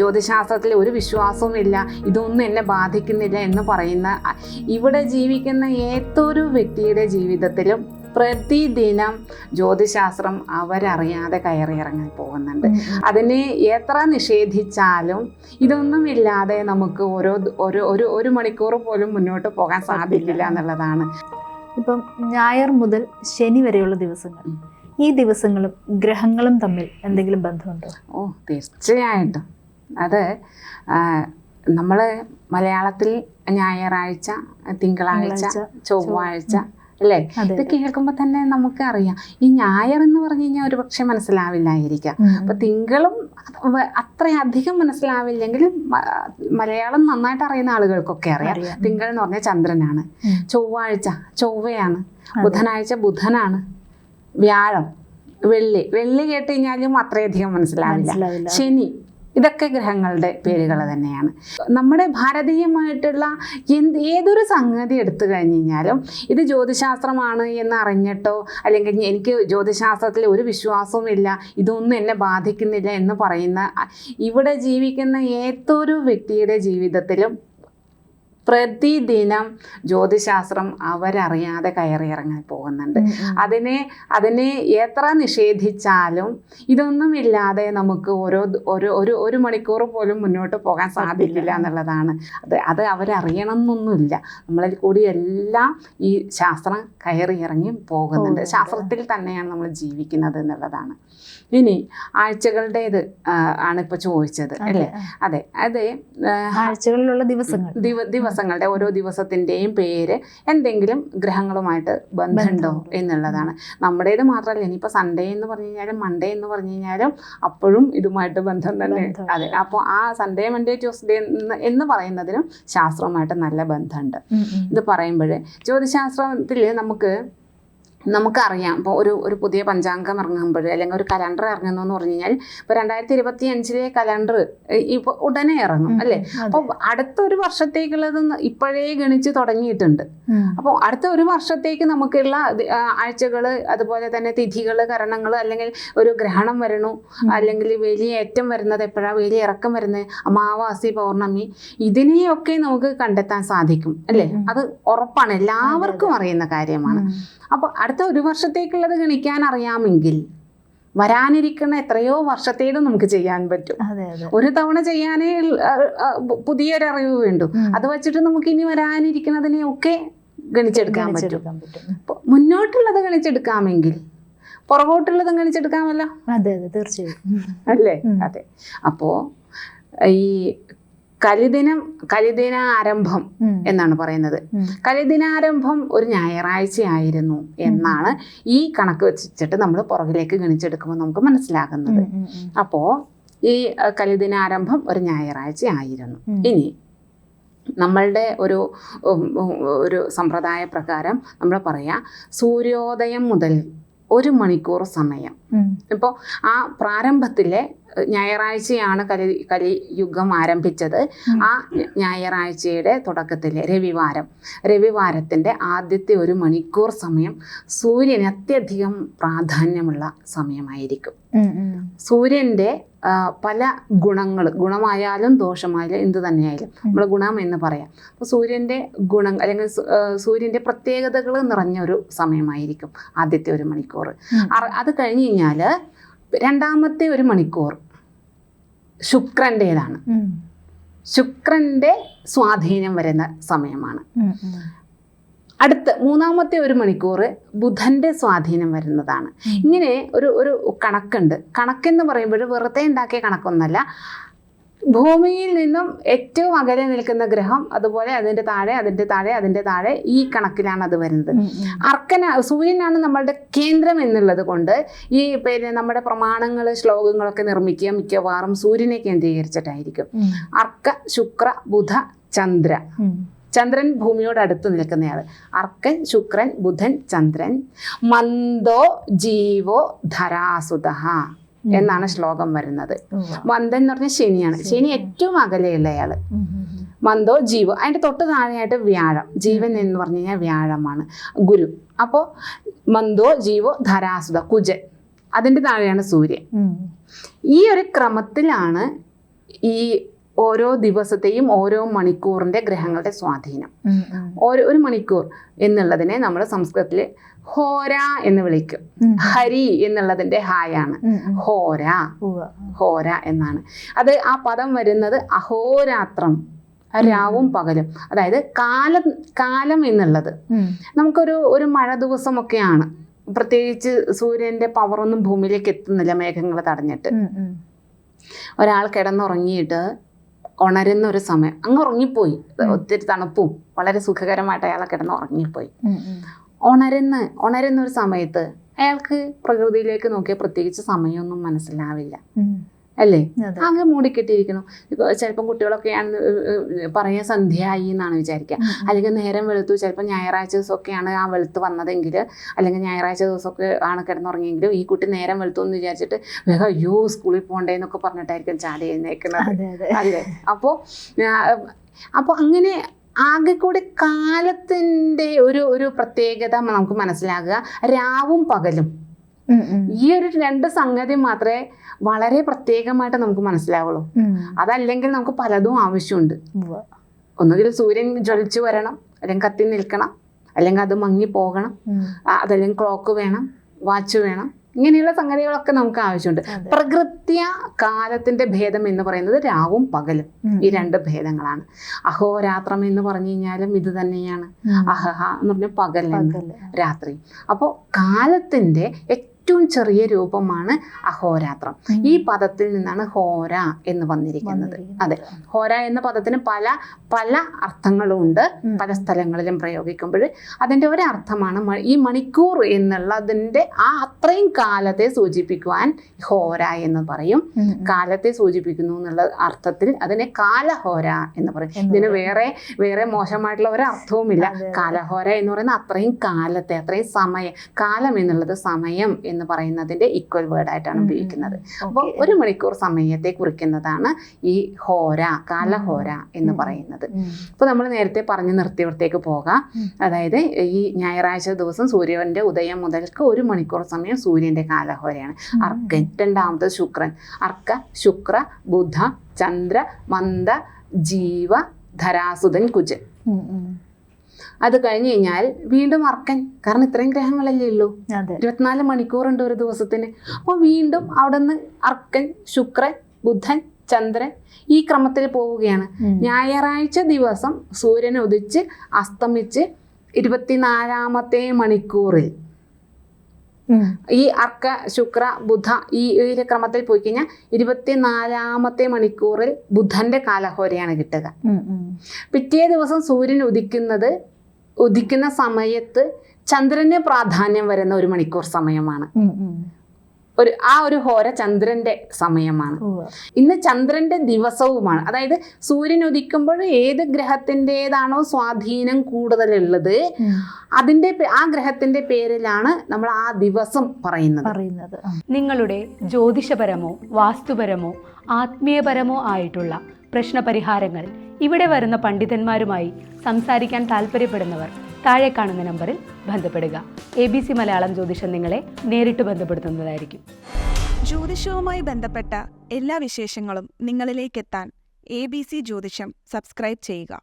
ജ്യോതിശാസ്ത്രത്തിൽ ഒരു വിശ്വാസവും ഇല്ല ഇതൊന്നും എന്നെ ബാധിക്കുന്നില്ല എന്ന് പറയുന്ന ഇവിടെ ജീവിക്കുന്ന ഏതൊരു വ്യക്തിയുടെ ജീവിതത്തിലും പ്രതിദിനം ജ്യോതിശാസ്ത്രം അവരറിയാതെ കയറിയിറങ്ങാൻ പോകുന്നുണ്ട്. അതിനെ എത്ര നിഷേധിച്ചാലും ഇതൊന്നും ഇല്ലാതെ നമുക്ക് ഓരോ ഒരു ഒരു ഒരു മണിക്കൂർ പോലും മുന്നോട്ട് പോകാൻ സാധിക്കില്ല എന്നുള്ളതാണ്. ഇപ്പം ഞായർ മുതൽ ശനി വരെയുള്ള ദിവസങ്ങൾ. ഈ ദിവസങ്ങളും ഗ്രഹങ്ങളും തമ്മിൽ എന്തെങ്കിലും ബന്ധമുണ്ടോ? ഓ തീർച്ചയായിട്ടും. അത് നമ്മൾ മലയാളത്തിൽ ഞായറാഴ്ച തിങ്കളാഴ്ച ചൊവ്വാഴ്ച അല്ലേ? ഇത് കേൾക്കുമ്പോൾ തന്നെ നമുക്ക് അറിയാം ഈ ഞായർ എന്ന് പറഞ്ഞു കഴിഞ്ഞാൽ ഒരു പക്ഷെ മനസ്സിലാവില്ലായിരിക്കാം. അപ്പൊ തിങ്കളും അത്രയധികം മനസ്സിലാവില്ലെങ്കിലും മലയാളം നന്നായിട്ട് അറിയുന്ന ആളുകൾക്കൊക്കെ അറിയാം. തിങ്കൾ എന്ന് പറഞ്ഞാൽ ചന്ദ്രനാണ്. ചൊവ്വാഴ്ച ചൊവ്വയാണ്. ബുധനാഴ്ച ബുധനാണ്. വ്യാഴം വെള്ളി വെള്ളി കേട്ട് കഴിഞ്ഞാലും അത്രയധികം മനസ്സിലാവില്ല. ശനി ഇതൊക്കെ ഗ്രഹങ്ങളുടെ പേരുകൾ തന്നെയാണ്. നമ്മുടെ ഭാരതീയമായിട്ടുള്ള എന്ത് ഏതൊരു സംഗതി എടുത്തു കഴിഞ്ഞ് കഴിഞ്ഞാലും ഇത് ജ്യോതിശാസ്ത്രമാണ് എന്ന് അറിഞ്ഞിട്ടോ അല്ലെങ്കിൽ എനിക്ക് ജ്യോതിശാസ്ത്രത്തിൽ ഒരു വിശ്വാസവും ഇല്ല ഇതൊന്നും എന്നെ ബാധിക്കുന്നില്ല എന്ന് പറയുന്ന ഇവിടെ ജീവിക്കുന്ന ഏതൊരു വ്യക്തിയുടെ ജീവിതത്തിലും പ്രതിദിനം ജ്യോതിശാസ്ത്രം അവരറിയാതെ കയറിയിറങ്ങാൻ പോകുന്നുണ്ട്. അതിനെ അതിനെ എത്ര നിഷേധിച്ചാലും ഇതൊന്നുമില്ലാതെ നമുക്ക് ഓരോ ഒരു ഒരു ഒരു മണിക്കൂർ പോലും മുന്നോട്ട് പോകാൻ സാധിക്കില്ല എന്നുള്ളതാണ്. അത് അത് അവരറിയണം എന്നൊന്നുമില്ല നമ്മളിൽ കൂടി എല്ലാം ഈ ശാസ്ത്രം കയറി ഇറങ്ങി പോകുന്നുണ്ട്. ശാസ്ത്രത്തിൽ തന്നെയാണ് നമ്മൾ ജീവിക്കുന്നത് എന്നുള്ളതാണ്. ഇനി ആഴ്ചകളുടേത് ആണ് ഇപ്പോൾ ചോദിച്ചത് അല്ലേ? അതെ അതെ ആഴ്ചകളിലുള്ള ദിവസങ്ങൾ. ദിവ ദിവസങ്ങളുടെ ഓരോ ദിവസത്തിന്റെയും പേര് എന്തെങ്കിലും ഗ്രഹങ്ങളുമായിട്ട് ബന്ധമുണ്ടോ ബന്ധമുണ്ടോ? എന്നുള്ളതാണ് നമ്മുടേത് മാത്രമല്ല ഇനിയിപ്പോൾ സൺഡേ എന്ന് പറഞ്ഞു കഴിഞ്ഞാലും മൺഡേ എന്ന് പറഞ്ഞു കഴിഞ്ഞാലും അപ്പോഴും ഇതുമായിട്ട് ബന്ധം തന്നെ അതെ അപ്പോൾ ആ സൺഡേ മൺഡേ ട്യൂസ്ഡേ എന്ന് പറയുന്നതിനും ശാസ്ത്രവുമായിട്ട് നല്ല ബന്ധമുണ്ട്. ഇത് പറയുമ്പോൾ ജ്യോതിശാസ്ത്രത്തിൽ നമുക്ക് നമുക്കറിയാം. ഇപ്പോൾ ഒരു ഒരു പുതിയ പഞ്ചാംഗം ഇറങ്ങുമ്പോൾ അല്ലെങ്കിൽ ഒരു കലണ്ടർ ഇറങ്ങുന്നു എന്ന് പറഞ്ഞു കഴിഞ്ഞാൽ ഇപ്പോൾ രണ്ടായിരത്തി ഇരുപത്തി അഞ്ചിലെ കലണ്ടർ ഇപ്പോൾ ഉടനെ ഇറങ്ങും അല്ലേ? അപ്പോൾ അടുത്ത അടുത്തൊരു വർഷത്തേക്കുള്ളത് ഇപ്പോഴേ ഗണിച്ച് തുടങ്ങിയിട്ടുണ്ട്. അപ്പോൾ അടുത്ത ഒരു വർഷത്തേക്ക് നമുക്കുള്ള ആഴ്ചകൾ അതുപോലെ തന്നെ തിഥികൾ കരണങ്ങൾ അല്ലെങ്കിൽ ഒരു ഗ്രഹണം വരണു അല്ലെങ്കിൽ ഏറ്റം വരുന്നത് എപ്പോഴാണ് വേലി ഇറക്കം വരുന്നത്? അമാവാസി പൗർണമി. ഇതിനെയൊക്കെ നമുക്ക് കണ്ടെത്താൻ സാധിക്കും അല്ലേ? അത് ഉറപ്പാണ്. എല്ലാവർക്കും അറിയുന്ന കാര്യമാണ്. അപ്പൊ അപ്പോൾ അടുത്ത ഒരു വർഷത്തേക്കുള്ളത് ഗണിക്കാൻ അറിയാമെങ്കിൽ വരാനിരിക്കുന്ന എത്രയോ വർഷത്തേത് നമുക്ക് ചെയ്യാൻ പറ്റും. ഒരു തവണ ചെയ്യാനേ ആ, ആ, പുതിയൊരു അറിവ് വേണ്ടു. അത് വെച്ചിട്ട് നമുക്ക് ഇനി വരാനിരിക്കുന്നതിനെ ഒക്കെ ഗണിച്ചെടുക്കാൻ പറ്റും. മുന്നോട്ടുള്ളത് ഗണിച്ചെടുക്കാമെങ്കിൽ പുറകോട്ടുള്ളത് ഗണിച്ചെടുക്കാമല്ലോ? അതെ അതെ തീർച്ചയായും അല്ലേ? അതെ. അപ്പോ ഈ കലിദിനം കലിദിനാരംഭം എന്നാണ് പറയുന്നത്. കലിദിനാരംഭം ഒരു ഞായറാഴ്ചയായിരുന്നു എന്നാണ് ഈ കണക്ക് വെച്ചിട്ട് നമ്മൾ പുറകിലേക്ക് ഗണിച്ചെടുക്കുമ്പോൾ നമുക്ക് മനസ്സിലാകുന്നത്. അപ്പോ. അപ്പോൾ ഈ കലിദിനാരംഭം ഒരു ഞായറാഴ്ച ആയിരുന്നു ഇനി നമ്മളുടെ ഒരു ഒരു സമ്പ്രദായ പ്രകാരം നമ്മൾ പറയാ സൂര്യോദയം മുതൽ ഒരു മണിക്കൂർ സമയം. ഇപ്പോ ഇപ്പോൾ ആ പ്രാരംഭത്തിലെ ഞായറാഴ്ചയാണ് കലി കലിയുഗം ആരംഭിച്ചത്. ആ ഞായറാഴ്ചയുടെ തുടക്കത്തിലെ രവിവാരം. രവിവാരത്തിന്റെ ആദ്യത്തെ ഒരു മണിക്കൂർ സമയം സൂര്യന് അത്യധികം പ്രാധാന്യമുള്ള സമയമായിരിക്കും. സൂര്യന്റെ പല ഗുണങ്ങൾ ഗുണമായാലും ദോഷമായാലും എന്ത് തന്നെയായാലും നമ്മൾ ഗുണം എന്ന് പറയാം. അപ്പോൾ സൂര്യന്റെ ഗുണം അല്ലെങ്കിൽ സൂര്യന്റെ സൂര്യന്റെ പ്രത്യേകതകൾ നിറഞ്ഞ ഒരു സമയമായിരിക്കും ആദ്യത്തെ ഒരു മണിക്കൂർ അത് കഴിഞ്ഞ് കഴിഞ്ഞാൽ രണ്ടാമത്തെ ഒരു മണിക്കൂർ ശുക്രന്റേതാണ്. ശുക്രന്റെ സ്വാധീനം വരുന്ന സമയമാണ്. അടുത്ത മൂന്നാമത്തെ ഒരു മണിക്കൂർ ബുധന്റെ സ്വാധീനം വരുന്നതാണ്. ഇങ്ങനെ ഒരു ഒരു കണക്കുണ്ട്. കണക്കെന്ന് പറയുമ്പോൾ വെറുതെ ഉണ്ടാക്കിയ കണക്കൊന്നല്ല. ഭൂമിയിൽ നിന്നും ഏറ്റവും അകലെ നിൽക്കുന്ന ഗ്രഹം അതുപോലെ അതിന്റെ താഴെ അതിന്റെ താഴെ അതിന്റെ താഴെ ഈ കണക്കിലാണ് അത് വരുന്നത്. അർക്കന സൂര്യനാണ് നമ്മളുടെ കേന്ദ്രം എന്നുള്ളത് കൊണ്ട് ഈ പിന്നെ നമ്മുടെ പ്രമാണങ്ങൾ ശ്ലോകങ്ങളൊക്കെ നിർമ്മിക്കുക മിക്കവാറും സൂര്യനെ കേന്ദ്രീകരിച്ചിട്ടായിരിക്കും. അർക്ക ശുക്ര ബുധ ചന്ദ്ര. ചന്ദ്രൻ ഭൂമിയോട് അടുത്ത് നിൽക്കുന്നയാൾ അർക്കൻ ശുക്രൻ ബുധൻ ചന്ദ്രൻ. മന്ദോ ജീവോ ധരാസുത എന്നാണ് ശ്ലോകം വരുന്നത്. മന്ദ മന്ദൻ എന്ന് പറഞ്ഞാൽ ശനിയാണ്. ശനി. ഏറ്റവും അകലെയുള്ള ഉം. മന്ദോ ജീവ അതിന്റെ തൊട്ട് താഴെയായിട്ട് വ്യാഴം. ജീവൻ എന്ന് പറഞ്ഞു കഴിഞ്ഞാൽ വ്യാഴമാണ്. ഗുരു. അപ്പോൾ മന്ദോ ജീവോ ധരാസുത കുജൻ. അതിന്റെ താഴെയാണ് സൂര്യൻ. ഈ ഒരു ക്രമത്തിലാണ് ഈ ഓരോ ദിവസത്തെയും ഓരോ മണിക്കൂറിന്റെ ഗ്രഹങ്ങളുടെ സ്വാധീനം. ഓരോ ഒരു മണിക്കൂർ എന്നുള്ളതിനെ നമ്മൾ സംസ്കൃതത്തിൽ ഹോര എന്ന് വിളിക്കും. ഹരി എന്നുള്ളതിന്റെ ഹായാണ്. ഹോര. ഹോര എന്നാണ്. അത് ആ പദം വരുന്നത് അഹോരാത്രം രാവും പകലും. അതായത് കാലം കാലം എന്നുള്ളത്. നമുക്കൊരു ഒരു മഴ ദിവസമൊക്കെയാണ്. പ്രത്യേകിച്ച് സൂര്യന്റെ പവറൊന്നും ഭൂമിയിലേക്ക് എത്തുന്നില്ല മേഘങ്ങൾ തടഞ്ഞിട്ട്. ഒരാൾ കിടന്നുറങ്ങിയിട്ട് ഉണരുന്ന ഒരു സമയം. അങ്ങ് ഉറങ്ങിപ്പോയി. ഒത്തിരി തണുപ്പും വളരെ സുഖകരമായിട്ട് അയാളെ കിടന്ന് ഉറങ്ങിപ്പോയി. ഉണരുന്ന ഉണരുന്ന ഒരു സമയത്ത് അയാൾക്ക് പ്രകൃതിയിലേക്ക് നോക്കിയാൽ പ്രത്യേകിച്ച് സമയമൊന്നും മനസ്സിലാവില്ല. അല്ലേ? അങ്ങനെ മൂടിക്കെട്ടിയിരിക്കണം ഇപ്പൊ കുട്ടികളൊക്കെ കുട്ടികളൊക്കെയാണ് പറയാൻ സന്ധ്യയായി എന്നാണ് വിചാരിക്കുക. അല്ലെങ്കിൽ നേരം വെളുത്തു ചിലപ്പോൾ ഞായറാഴ്ച ദിവസമൊക്കെയാണ് ആ വെളുത്ത് വന്നതെങ്കിൽ അല്ലെങ്കിൽ ഞായറാഴ്ച ദിവസമൊക്കെ ആണ് കിടന്നുറങ്ങിയെങ്കിലും ഈ കുട്ടി നേരം വെളുത്തു എന്ന് വിചാരിച്ചിട്ട് വേഗം അയ്യോ സ്കൂളിൽ പോകണ്ടേ എന്നൊക്കെ പറഞ്ഞിട്ടായിരിക്കും ചാടി എഴുന്നേക്കുന്നത്. അല്ലേ? അപ്പോൾ അപ്പോൾ അങ്ങനെ ആകെ കൂടി കാലത്തിന്റെ ഒരു ഒരു പ്രത്യേകത നമുക്ക് മനസ്സിലാകുക. രാവും പകലും. ഈ ഒരു രണ്ട് സംഗതി മാത്രമേ വളരെ പ്രത്യേകമായിട്ട് നമുക്ക് മനസ്സിലാവുള്ളൂ. അതല്ലെങ്കിൽ നമുക്ക് പലതും ആവശ്യമുണ്ട്. ഒന്നുകിൽ സൂര്യൻ ജ്വലിച്ചു വരണം അല്ലെങ്കിൽ കത്തി നിൽക്കണം അല്ലെങ്കിൽ അത് മങ്ങി പോകണം അതല്ലെങ്കിൽ ക്ലോക്ക് വേണം വാച്ച് വേണം ഇങ്ങനെയുള്ള സംഗതികളൊക്കെ നമുക്ക് ആവശ്യമുണ്ട്. പ്രകൃത്യ കാലത്തിന്റെ ഭേദം എന്ന് പറയുന്നത് രാവും പകലും ഈ രണ്ട് ഭേദങ്ങളാണ്. അഹോരാത്രം എന്ന് പറഞ്ഞു കഴിഞ്ഞാലും ഇത് തന്നെയാണ്. അഹഹ എന്ന് പറഞ്ഞ പകൽ രാത്രി. അപ്പോൾ കാലത്തിന്റെ ഏറ്റവും ചെറിയ രൂപമാണ് അഹോരാത്രം. ഈ പദത്തിൽ നിന്നാണ് ഹോര എന്ന് വന്നിരിക്കുന്നത്. അതെ. ഹോര എന്ന പദത്തിന് പല പല അർത്ഥങ്ങളും ഉണ്ട്. പല സ്ഥലങ്ങളിലും പ്രയോഗിക്കുമ്പോൾ അതിന്റെ ഒരർത്ഥമാണ് ഈ മണിക്കൂർ എന്നുള്ളതിന്റെ ആ അത്രയും കാലത്തെ സൂചിപ്പിക്കുവാൻ ഹോര എന്ന് പറയും. കാലത്തെ സൂചിപ്പിക്കുന്നു എന്നുള്ള അർത്ഥത്തിൽ അതിനെ കാലഹോര എന്ന് പറയും. ഇതിന് വേറെ വേറെ മോശമായിട്ടുള്ള ഒരു അർത്ഥവുമില്ല. കാലഹോര എന്ന് പറയുന്ന അത്രയും കാലത്തെ അത്രയും സമയം കാലം എന്നുള്ളത് സമയം എന്ന് പറയുന്നതിന്റെ ഈക്വൽ വേർഡ് ആയിട്ടാണ് ഉം, ഉം, ഉപയോഗിക്കുന്നത്. അപ്പോൾ ഒരു മണിക്കൂർ സമയത്തെ കുറിക്കുന്നതാണ് ഈ ഹോര കാലഹോര എന്ന്. പറയുന്നത്. അപ്പോൾ നമ്മൾ നേരത്തെ പറഞ്ഞ് നിർത്തിയവിടത്തേക്ക് പോകാം. അതായത് ഈ ഞായറാഴ്ച ദിവസം സൂര്യന്റെ ഉദയം മുതൽക്ക് ഒരു മണിക്കൂർ സമയം സൂര്യന്റെ കാലഹോരയാണ്. അർക്കൻ രണ്ടാമത് ശുക്രൻ. അർക്ക ശുക്ര ബുധ ചന്ദ്ര മന്ദ ജീവ ധരാസുതൻ കുജൻ. അത് കഴിഞ്ഞ് കഴിഞ്ഞാൽ വീണ്ടും അർക്കൻ കാരണം ഇത്രയും ഗ്രഹങ്ങളല്ലേ ഉള്ളൂ ഇരുപത്തിനാല് മണിക്കൂറുണ്ട് ഒരു ദിവസത്തിന് അപ്പോൾ വീണ്ടും അവിടെ നിന്ന് അർക്കൻ ശുക്രൻ ബുധൻ ചന്ദ്രൻ ഈ ക്രമത്തിൽ പോവുകയാണ്. ഞായറാഴ്ച ദിവസം സൂര്യൻ ഉദിച്ച് അസ്തമിച്ച് ഇരുപത്തിനാലാമത്തെ മണിക്കൂറിൽ. ഈ അർക്ക ശുക്ര ബുധ ഈ ഒരു ക്രമത്തിൽ പോയി കഴിഞ്ഞാൽ ഇരുപത്തിനാലാമത്തെ മണിക്കൂറിൽ ബുധന്റെ കാലഹോരയാണ് കിട്ടുക. പിറ്റേ ദിവസം സൂര്യൻ ഉദിക്കുന്നത് ഉദിക്കുന്ന സമയത്ത് ചന്ദ്രന് പ്രാധാന്യം വരുന്ന ഒരു മണിക്കൂർ സമയമാണ്. ഒരു ആ ഒരു ഹോര ചന്ദ്രന്റെ സമയമാണ്. ഇന്ന് ചന്ദ്രന്റെ ദിവസവുമാണ്. അതായത് സൂര്യൻ ഉദിക്കുമ്പോൾ ഏത് ഗ്രഹത്തിന്റെതാണോ സ്വാധീനം കൂടുതലുള്ളത് അതിന്റെ ആ ഗ്രഹത്തിന്റെ പേരിലാണ് നമ്മൾ ആ ദിവസം പറയുന്നത്. പറയുന്നത്. നിങ്ങളുടെ ജ്യോതിഷപരമോ വാസ്തുപരമോ ആത്മീയപരമോ ആയിട്ടുള്ള പ്രശ്നപരിഹാരങ്ങൾ ഇവിടെ വരുന്ന പണ്ഡിതന്മാരുമായി സംസാരിക്കാൻ താല്പര്യപ്പെടുന്നവർ താഴെ കാണുന്ന നമ്പറിൽ ബന്ധപ്പെടുക. എ ബി സി മലയാളം ജ്യോതിഷം നിങ്ങളെ നേരിട്ട് ബന്ധപ്പെടുത്തുന്നതായിരിക്കും. ജ്യോതിഷവുമായി ബന്ധപ്പെട്ട എല്ലാ വിശേഷങ്ങളും നിങ്ങളിലേക്കെത്താൻ A B C Jyothisham subscribe ചെയ്യുക.